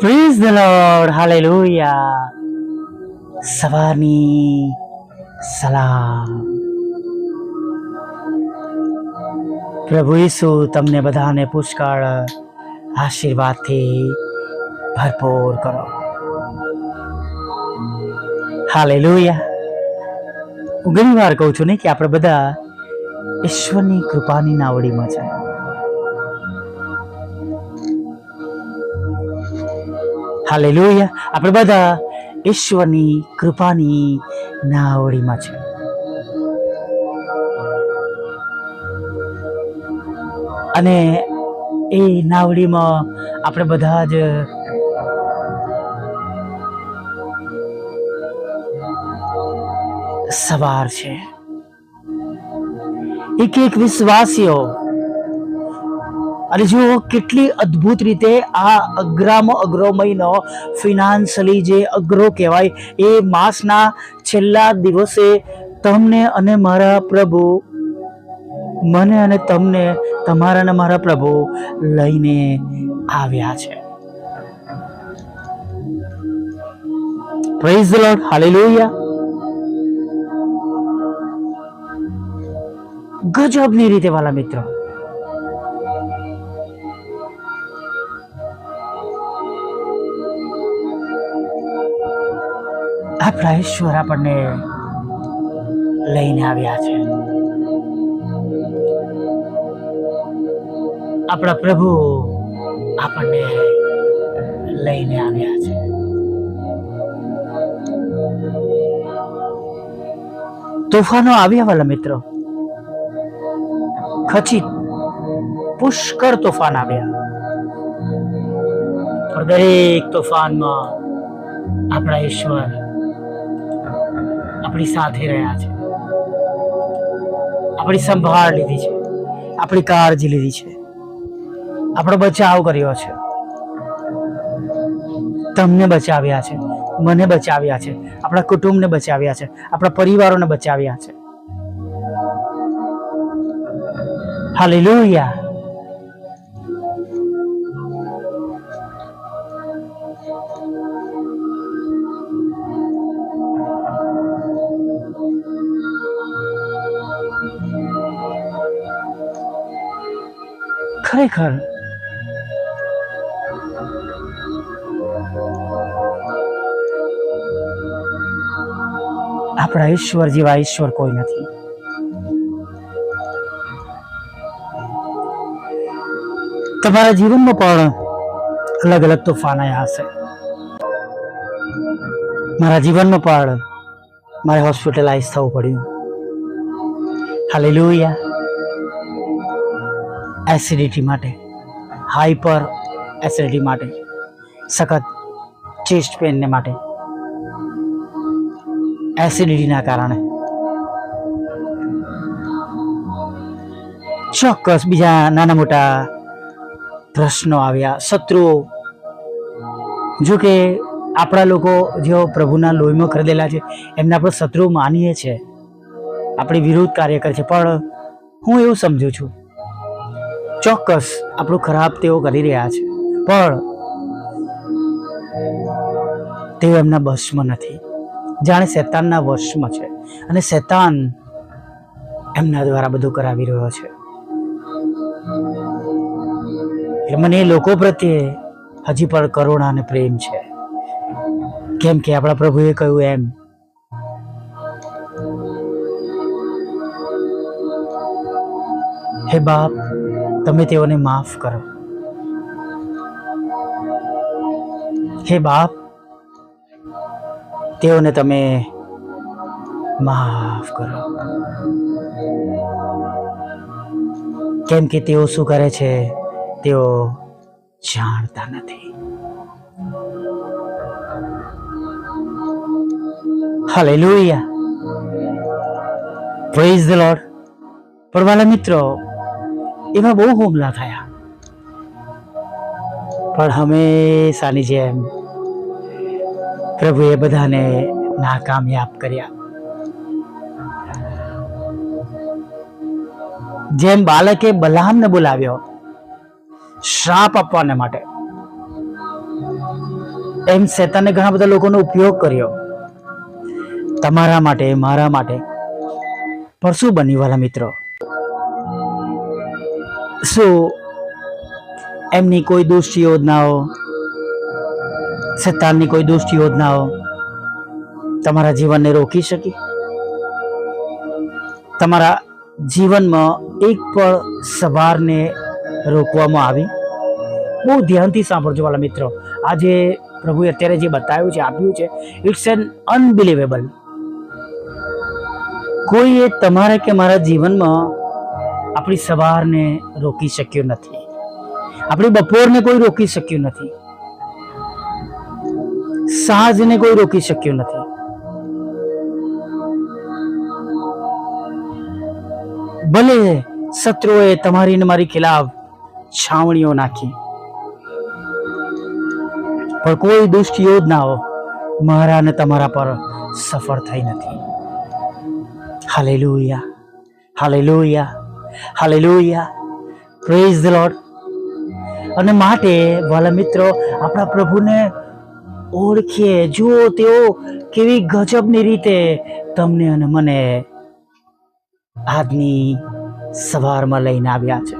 Praise the lord hallelujah સવારની સલામ પ્રભુ ઈસુ, તમને બધાને પુષ્કળ આશીર્વાદથી ભરપૂર કરો. હાલેલુયા હું ઘણી વાર કહું છું ને કે આપણે બધા ઈશ્વરની કૃપાની નાવડીમાં છે હાલેલુયા. આપણે બધા ઈશ્વરની કૃપાની નાવડીમાં છે અને એ નાવડીમાં આપણે બધા જ સવાર છે. એક એક વિશ્વાસીઓ અને જુઓ કેટલી અદ્ભુત રીતે આ અગ્રામાં અગ્રો મહિનો ફિનાન્સલી જે અગ્રો કહેવાય, એ માસના છેલ્લા દિવસે તમને અને મારા પ્રભુ, મને અને તમને તમારા અને મારા પ્રભુ લઈને આવ્યા છે. પ્રેઝ ધ લોર્ડ હાલેલુયા ગજબની રીતે વાલા મિત્રો. આપણા ઈશ્વર આપણને લઈને આવ્યા છે. આપણા પ્રભુ આપણને લઈને આવ્યા છે. તોફાનો આવ્યા વાલા મિત્રો. ખચિત, પુષ્કળ તોફાન આવ્યા. પણ દરેક તોફાનમાં આપણા ઈશ્વર આપણી સાથે રહ્યા છે. આપણી સંભાળ લીધી છે. આપણી કાળજી લીધી છે. આપણો બચાવ કર્યો છે. તમને બચાવ્યા છે. મને બચાવ્યા છે. આપણા કુટુંબને બચાવ્યા છે. આપણા પરિવારોને બચાવ્યા છે. હાલેલુયા. ખરેખર? આપણા ઈશ્વર જેવા ઈશ્વર કોઈ નથી. તમારા જીવનમાં પણ અલગ અલગ તોફાન આવ્યા હશે. મારા જીવનમાં પણ મારે હોસ્પિટલાઇઝ થવું પડ્યું. હાલેલુયા એસિડિટી માટે હાઈપર એસિડિટી માટે, સખત ચેસ્ટ પેનને માટે. એસિડિટીના કારણે. ચોક્કસ બીજા નાના મોટા પ્રશ્નો આવ્યા. શત્રુઓ. જો કે આપણા લોકો જેઓ પ્રભુના લોહીમાં ખરીદેલા છે, એમને આપણે શત્રુ માનીએ છીએ આપણી વિરુદ્ધ કાર્ય કરે છે. પણ હું એવું સમજુ છું ચોક્કસ આપણું ખરાબ તેઓ કરી રહ્યા છે. પણ તેઓ એમના બસમાં નથી. જાણે શેતાનના વશમાં છે અને શેતાન એમના દ્વારા બધું કરાવી રહ્યો છે. મને એ લોકો પ્રત્યે હજી પણ કરુણા અને પ્રેમ છે. કેમ કે આપણા પ્રભુએ કહ્યું એમ, હે બાપ તમે તેઓને માફ કરો. હે બાપ, તેઓને તમે માફ કરો. કેમ કે તેઓ શું કરે છે, તેઓ જાણતા નથી. હાલેલુયા પ્રેઝ ધ લોર્ડ પણ વાલા મિત્રો એવા બહુ હુમલા થયા. પણ હંમેશાની જેમ પ્રભુએ બધાને નાકામયાબ કર્યા. જેમ બાળકે બલામને બોલાવ્યો, શ્રાપ આપવાને માટે. એમ શેતાને ઘણા બધા લોકોનો ઉપયોગ કર્યો. તમારા માટે, મારા માટે. પણ શું બન્યું વાલા મિત્રો? શું? એમની કોઈ દુષ્ટ યોજનાઓ શેતાનની કોઈ દુષ્ટ યોજનાઓ તમારા જીવનને રોકી શકી? તમારા જીવનમાં એક પણ સવારને રોકવામાં આવી? બહુ ધ્યાનથી સાંભળજો વાલા મિત્રો. આજે પ્રભુએ અત્યારે જે બતાવ્યું છે, આપ્યું છે ઇટ્સ એન અનબિલિવેબલ કોઈએ તમારા કે મારા જીવનમાં આપણી સવારને રોકી શક્યું નથી. આપણી બપોરને કોઈ રોકી શક્યું નથી. સાંજને કોઈ રોકી શક્યું નથી. ભલે શત્રુઓએ તમારી ને મારી ખિલાફ છાવણીઓ નાખી. પણ કોઈ દુષ્ટ યોજનાઓ મારા ને તમારા પર સફળ થઈ નથી. Hallelujah hallelujah. Hallelujah. Praise the lord અને માટે વાલા મિત્રો, આપણા પ્રભુને ઓળખીએ. જુઓ, તેઓ કેવી ગજબની રીતે તમને અને મને આજની સવારમાં લઈને આવ્યા છે.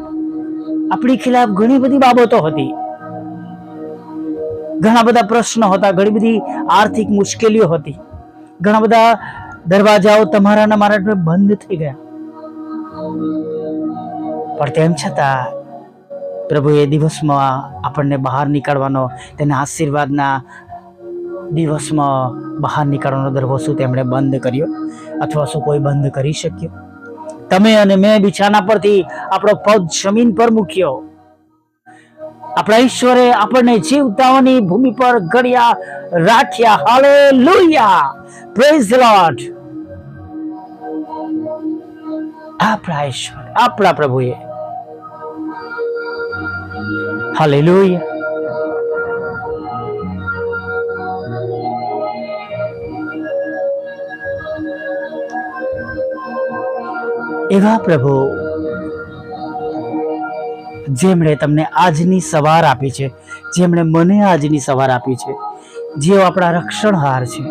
આપણી ખિલાફ ઘણી બધી બાબતો હતી. ઘણા બધા પ્રશ્નો હતા, ઘણી બધી આર્થિક મુશ્કેલીઓ હતી. ઘણા બધા દરવાજાઓ તમારા મારા બંધ થઈ ગયા. પણ તેમ છતાં પ્રભુ એ દિવસમાં આપણને બહાર નીકળવાનો, તેના આશીર્વાદના દિવસમાં બહાર નીકળવાનો દરવાજો શું તેમણે બંધ કર્યો? અથવા શું કોઈ બંધ કરી શક્યો? તમે અને મેં બિછાના પરથી આપણો પગ જમીન પર મૂક્યો. આપણા ઈશ્વરે આપણને જીવતાઓની ભૂમિ પર ઘડિયા રાખ્યા. હાલેલુયા! પ્રેઝ ધ લોર્ડ આપણા ઈશ્વર, આપણા પ્રભુએ હાલેલુયા એવા પ્રભુ, જેમણે તમને આજની સવાર આપી છે, જેમણે મને આજની સવાર આપી છે, જેઓ આપણા રક્ષણહાર છે,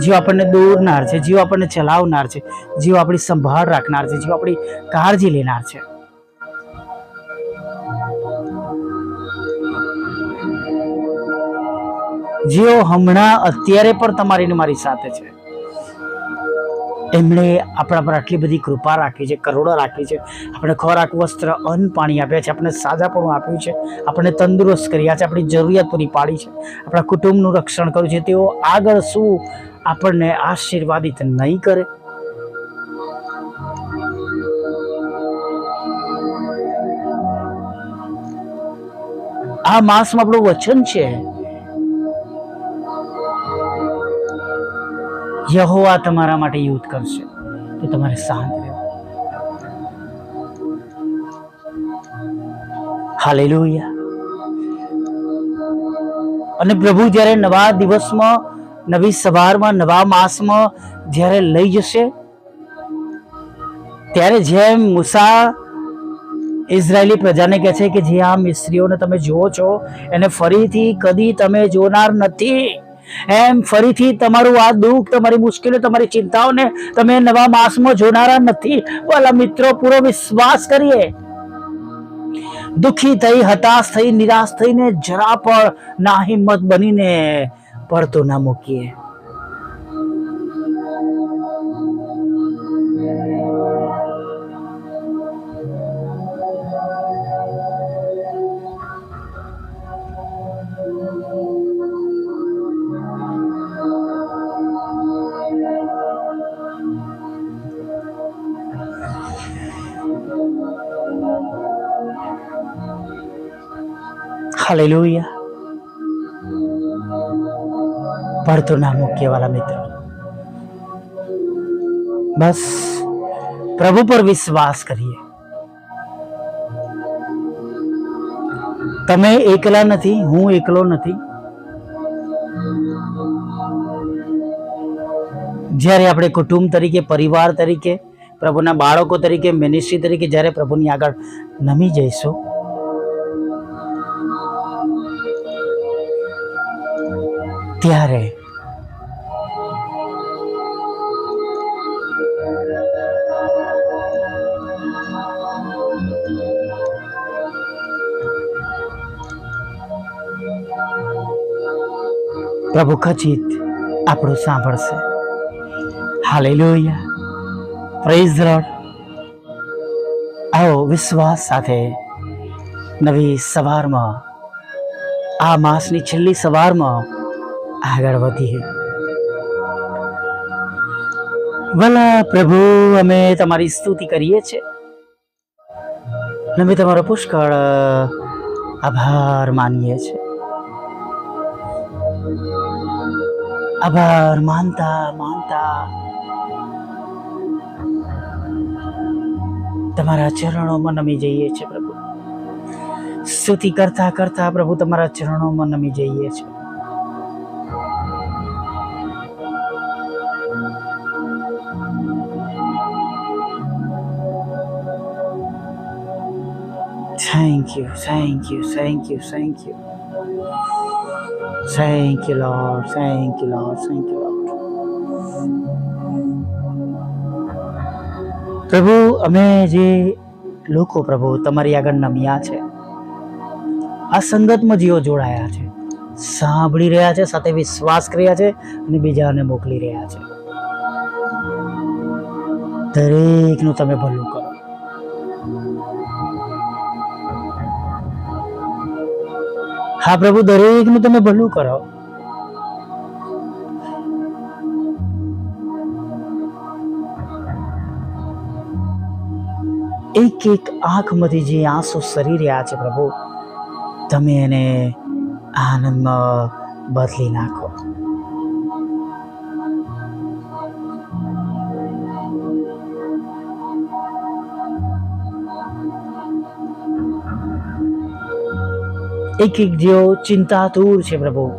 જેઓ આપણને દોરનાર છે, જેઓ આપણને ચલાવનાર છે, જેઓ આપણી સંભાળ રાખનાર છે, જેઓ આપણી કાળજી લેનાર છે. જેઓ હમણાં અત્યારે પણ તમારી મારી સાથે છે. એમણે આપણા પર આટલી બધી કૃપા રાખી છે, કરોડો રાખી છે. આપણે ખોરાક, વસ્ત્ર, અન્ન પાણી આપ્યા છે, આપણે સાજાપણું આપ્યું છે. આપણને તંદુરસ્ત કર્યા છે, આપણી જરૂરિયાત પૂરી પાડી છે. આપણા કુટુંબનું રક્ષણ કર્યું છે. તેઓ આગળ શું આપણને આશીર્વાદિત નહીં કરે? આ માસમાં આપણું વચન છે. યહોવા તમારા માટે યુદ્ધ કરશે. તો તમારે શાંત રહેવું. હાલેલુયા. અને પ્રભુ જ્યારે નવા દિવસમાં, નવી સવારમાં, નવા માસમાં જ્યારે લઈ જશે, ત્યારે જેમ મુસા ઇઝરાયેલી પ્રજાને કહે છે કે જે આ મિસ્ત્રીઓને તમે જુઓ છો, એને ફરીથી કદી તમે જોનાર નથી. એમ ફરીથી તમારું આ દુઃખ, તમારી મુશ્કેલીઓ, તમારી ચિંતાઓને તમે નવા માસમાં જોનારા નથી. વાલા મિત્રો, પૂરો વિશ્વાસ કરીએ. દુખી થઈ, હતાશ થઈ, નિરાશ થઈને જરા પણ ના હિંમત બનીને પડતો ના મૂકીએ. હાલેલુયા પડતો ના મૂકીએ વાલા મિત્રો બસ પ્રભુ પર વિશ્વાસ કરીએ તમે એકલા નથી હું એકલો નથી જ્યારે આપણે કુટુંબ તરીકે પરિવાર તરીકે પ્રભુના બાળકો તરીકે મિનિસ્ટ્રી તરીકે જ્યારે પ્રભુની આગળ નમી જઈશું ત્યારે પ્રભુ ખચિત આપણું સાંભળશે. હાલેલુયા. પ્રેઝ રોડ આવો વિશ્વાસ સાથે નવી સવારમાં, આ માસની છેલ્લી સવારમાં આગળ વધીએ. ભલા પ્રભુ, અમે તમારી સ્તુતિ કરીએ છીએ. અમે તમારો પુષ્કળ આભાર માનીએ છીએ. આભાર માનતા માનતા. તમારા ચરણોમાં નમી જઈએ છીએ પ્રભુ. સ્તુતિ કરતા કરતા પ્રભુ તમારા ચરણોમાં નમી જઈએ છીએ. Thank you, thank you, thank you, thank you. Thank you, Lord. Thank you, Lord. Thank you, Lord. પ્રભુ અમે જે લોકો પ્રભુ તમારી આગળ નમ્યા છે આ સંગતમાં જેઓ જોડાયા છે સાંભળી રહ્યા છે સાથે વિશ્વાસ કર્યા છે અને બીજાને મોકલી રહ્યા છે દરેકનું તમે ભલું કરો હા, પ્રભુ, દરેકનું તમે ભલું કરો. એક એક આંખમાંથી જે આંસુ સરી રહ્યા છે, પ્રભુ, તમે એને આનંદમાં બદલી નાખો. એક એક જેઓ ચિંતાતુર છે પ્રભુ.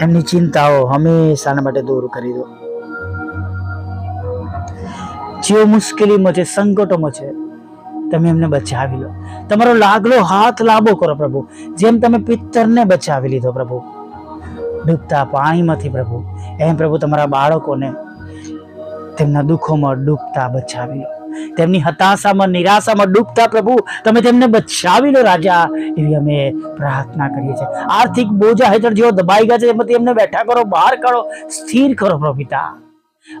એમની ચિંતાઓ હંમેશાના માટે દૂર કરી દો. જેઓ મુશ્કેલીમાં છે, સંકટોમાં છે, તમે એમને બચાવી લો. તમારો લાગલો હાથ લાંબો કરો પ્રભુ. જેમ તમે પિત્તરને બચાવી લીધો પ્રભુ. ડૂબતા પાણીમાંથી પ્રભુ. એમ પ્રભુ તમારા બાળકોને તેમના દુઃખોમાં ડૂબતા બચાવી લો. તેમની હતાશામાં, નિરાશામાં ડૂબતા પ્રભુ, તમે તેમને બચાવી લો રાજા, એવી અમે પ્રાર્થના કરીએ છીએ. આર્થિક બોજા હેઠળ જેઓ દબાઈ ગયા છે એમાંથી એમને બેઠા કરો, બહાર કાઢો, સ્થિર કરો પ્રભુ પિતા.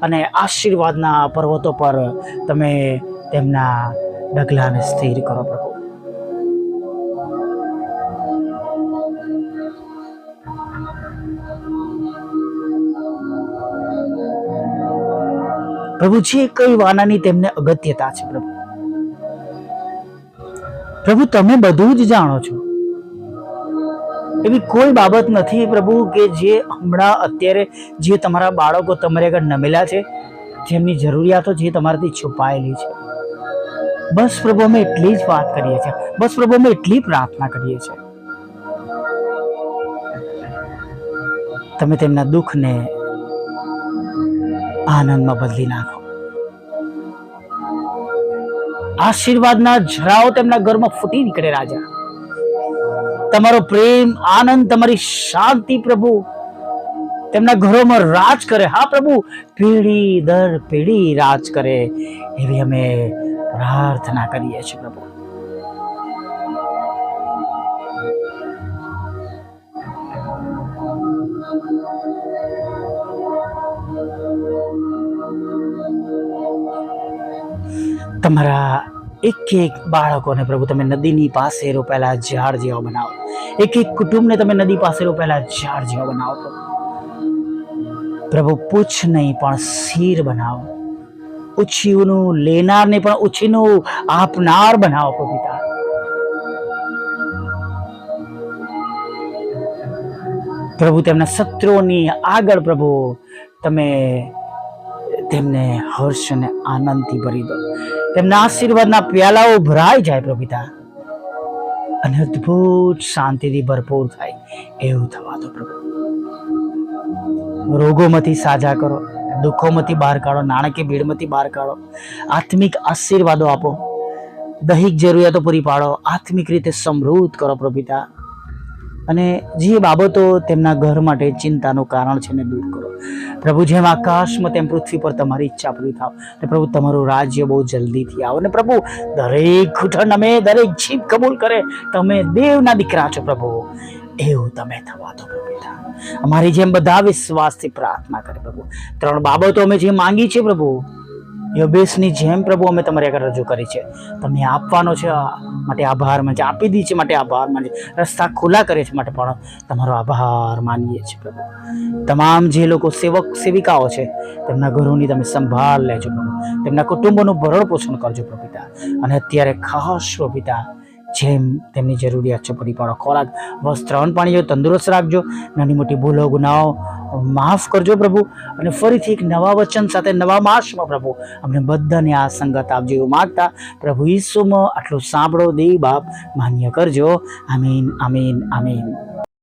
અને આશીર્વાદના પર્વતો પર તમે તેમના ડગલાને સ્થિર કરો પ્રભુ. પ્રભુ એ કઈ વાનાની તેમને અગત્યતા છે પ્રભુ? પ્રભુ, તમે બધું જ જાણો છો. એવી કોઈ બાબત નથી પ્રભુ કે જે હમણાં અત્યારે જે તમારા બાળકો તમારી આગળ નમેલા છે, જેમની જરૂરિયાતો જે તમારાથી છુપાયેલી છે. બસ પ્રભુ, અમે એટલી જ વાત કરીએ છીએ. બસ પ્રભુ, અમે એટલી પ્રાર્થના કરીએ છીએ. તમે તેમના દુઃખને આનંદમાં બદલી નાખો. આશીર્વાદના ઝરાઓ તેમના ઘરમાં ફૂટી નીકળે રાજા. તમારો પ્રેમ, આનંદ, તમારી શાંતિ પ્રભુ. તેમના ઘરોમાં રાજ કરે. હા પ્રભુ, પેઢી દર પેઢી રાજ કરે. એવી અમે પ્રાર્થના કરીએ છીએ પ્રભુ. તમારા એક એક બાળકોને પ્રભુ, તમે નદીની પાસે રોપેલા ઝાડ જેવા બનાવો. એક એક કુટુંબને તમે નદી પાસે રોપેલા ઝાડ જેવા બનાવો પ્રભુ. પ્રભુ, પૂછ નહીં, પણ શીર બનાવો. ઉછીનું લેનાર ને પણ ઉછીનું આપનાર બનાવો પ્રભુ પિતા પ્રભુ, તેમના શત્રુઓની આગળ પ્રભુ, તમે તેમને હર્ષ અને આનંદથી ભરી દો. તેમના આશીર્વાદના પ્યાલાઓ ભરાઈ જાય પ્રભુ અને અદ્ભુત શાંતિથી ભરપૂર થાય એવું થવા દો પ્રભુ. રોગોમાંથી સાજા કરો, દુઃખોમાંથી બહાર કાઢો, નાણાકીય ભીડમાંથી બહાર કાઢો, આત્મિક આશીર્વાદો આપો, દૈહિક જરૂરિયાતો પૂરી પાડો, આત્મિક રીતે સમૃદ્ધ કરો પ્રભુ અને જે બાબતો તેમના ઘર માટે ચિંતાનું કારણ છે ને દૂર કરો. પ્રભુ, જેમ આકાશમાં તેમ પૃથ્વી પર તમારી ઈચ્છા પૂરી થાવ. અને પ્રભુ, તમારું રાજ્ય બહુ જલ્દીથી આવો. અને પ્રભુ, દરેક ઘૂંટણ અમે, દરેક જીભ કબૂલ કરે, તમે દેવના દીકરા છો પ્રભુ. એવું તમે થવા દો પ્રભુ પિતા. અમારી જેમ બધા વિશ્વાસથી પ્રાર્થના કરે પ્રભુ. ત્રણ બાબતો અમે જે માંગી છે પ્રભુ યોબેસની જેમ પ્રભુ અમે તમારી આગળ રજૂ કરી છે. તમે આપવાનો છે માટે આભાર માનીએ આપી દી છે માટે આભાર માનીએ રસ્તા ખુલ્લા કરે છે માટે પણ તમારો આભાર માનીએ છીએ પ્રભુ. તમામ જે લોકો સેવક, સેવિકાઓ છે, તેમના ઘરોની તમે સંભાળ લેજો પ્રભુ. તેમના કુટુંબોનું ભરણ પોષણ કરજો પ્રભુતા અને અત્યારે ખાસ પ્રભુતા જેમ તેમની જરૂરિયાત છે પૂરી પાડો ખોરાક, વસ્ત્ર અન્ન પાણી તંદુરસ્ત રાખજો. નાની મોટી ભૂલો, ગુનાઓ માફ કરજો પ્રભુ. અને ફરીથી એક નવા વચન સાથે, નવા માસમાં પ્રભુ, અમને બધાને આ સંગત આપજો એવું માગતા પ્રભુ ઈસુમાં આટલું સાંભળો દે બાપ, માન્ય કરજો. આમીન આમીન આમીન.